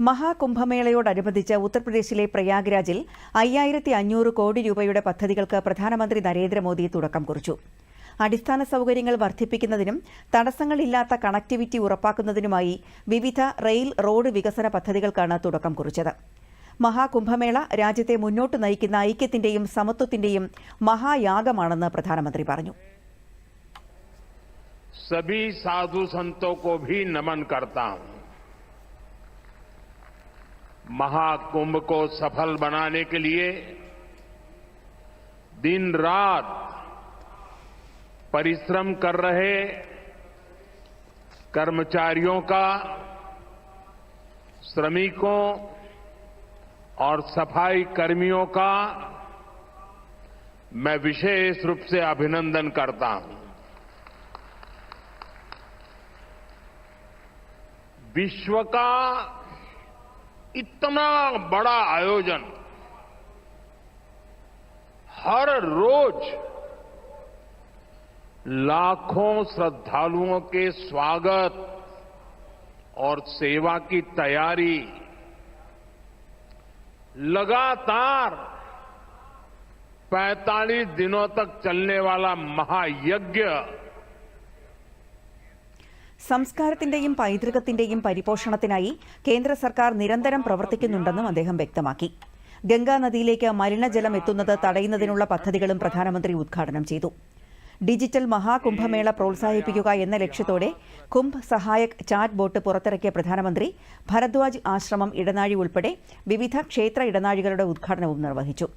മഹാകുംഭമേളയോടനുബന്ധിച്ച് ഉത്തർപ്രദേശിലെ പ്രയാഗ്രാജിൽ അയ്യായിരത്തി അഞ്ഞൂറ് കോടി രൂപയുടെ പദ്ധതികൾക്ക് പ്രധാനമന്ത്രി നരേന്ദ്രമോദി തുടക്കം കുറിച്ചു. അടിസ്ഥാന സൗകര്യങ്ങൾ വർദ്ധിപ്പിക്കുന്നതിനും തടസ്സങ്ങളില്ലാത്ത കണക്ടിവിറ്റി ഉറപ്പാക്കുന്നതിനുമായി വിവിധ റെയിൽ റോഡ് വികസന പദ്ധതികൾക്കാണ് തുടക്കം കുറിച്ചത്. മഹാകുംഭമേള രാജ്യത്തെ മുന്നോട്ട് നയിക്കുന്ന ഐക്യത്തിന്റെയും സമത്വത്തിന്റെയും മഹായാഗമാണെന്ന് പ്രധാനമന്ത്രി പറഞ്ഞു. സഭി സാധു സന്തോ നമൻ കർത്താം. महाकुंभ को सफल बनाने के लिए दिन रात परिश्रम कर रहे कर्मचारियों का, श्रमिकों और सफ़ाई कर्मियों का मैं विशेष रूप से अभिनंदन करता हूँ। विश्व का इतना बड़ा आयोजन। हर रोज लाखों श्रद्धालुओं के स्वागत और सेवा की तैयारी लगातार 45 दिनों तक चलने वाला महायज्ञ സംസ്കാരത്തിന്റെയും പൈതൃകത്തിന്റെയും പരിപോഷണത്തിനായി കേന്ദ്ര സർക്കാർ നിരന്തരം പ്രവർത്തിക്കുന്നുണ്ടെന്നും അദ്ദേഹം വ്യക്തമാക്കി. ഗംഗാ നദിയിലേക്ക് മലിനജലം എത്തുന്നത് തടയുന്നതിനുള്ള പദ്ധതികളും പ്രധാനമന്ത്രി ഉദ്ഘാടനം ചെയ്തു. ഡിജിറ്റൽ മഹാകുംഭമേള പ്രോത്സാഹിപ്പിക്കുക എന്ന ലക്ഷ്യത്തോടെ കുംഭ് സഹായക് ചാറ്റ് ബോട്ട് പുറത്തിറക്കിയ പ്രധാനമന്ത്രി ഭരദ്വാജ് ആശ്രമം ഇടനാഴി ഉൾപ്പെടെ വിവിധ ക്ഷേത്ര ഇടനാഴികളുടെ ഉദ്ഘാടനവും നിർവഹിച്ചു.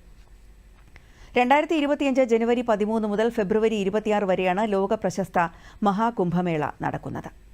രണ്ടായിരത്തി ഇരുപത്തിയഞ്ച് ജനുവരി പതിമൂന്ന് മുതൽ ഫെബ്രുവരി ഇരുപത്തിയാറ് വരെയാണ് ലോക പ്രശസ്ത മഹാകുംഭമേള നടക്കുന്നത്.